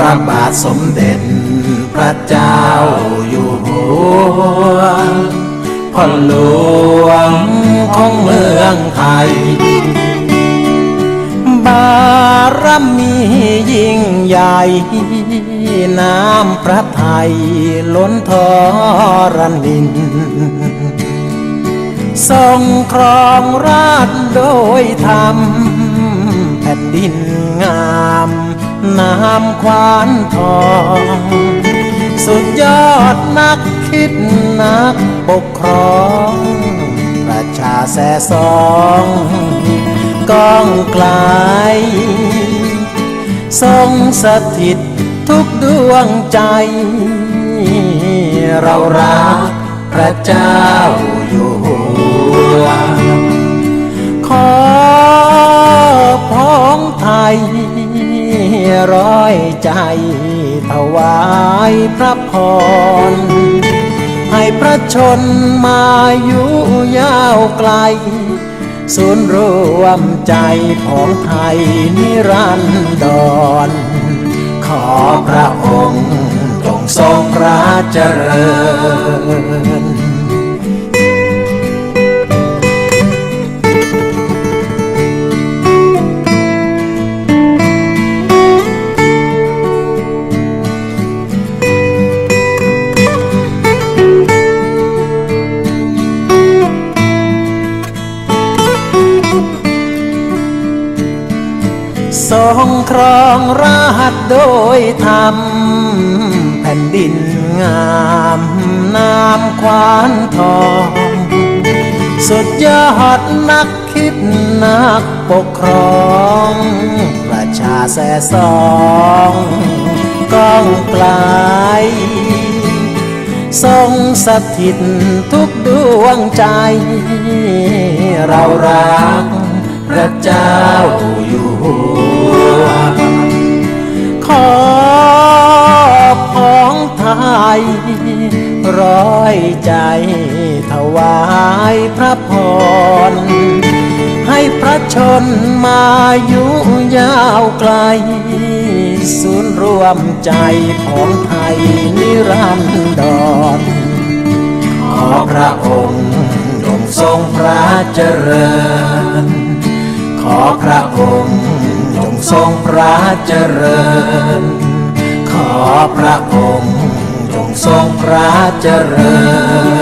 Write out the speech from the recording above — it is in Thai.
ระบาทสมเด็จ พระเจ้าอยู่หัวพ่อหลวงของเมืองไทย บารมียิ่งใหญ่ น้ำพระไทยล้นทอรนินทรงครองราชโดยธรรมแผ่นดินงาม น้ำควานทอง สุดยอดนักคิดนักปกครอง ประชาแสสองก้องไกลทรงสถิตทุกดวงใจ เรารักพระเจ้า ใจถวายพระพร ให้พระชนมาอยู่ยาวไกล ศูนย์รวมใจของไทยนิรันดร ขอพระองค์จงทรงพระเจริญ ทรงครองราชย์โดยธรรม แผ่นดินงามน้ำควานทอง สุดยอดนักคิดนักปกครอง ประชาแสสองก้องไกลทรงสถิตทุกดวงใจ เรารักพระเจ้าอยู่ อยใจถวายพระพร ให้พระชนมาอยู่ยาวไกล ศูนย์รวมใจของไทยนิรันดร ขอพระองค์จงทรงพระเจริญ ขอพระองค์จงทรงพระเจริญ ขอพระองค์ พระเจริญ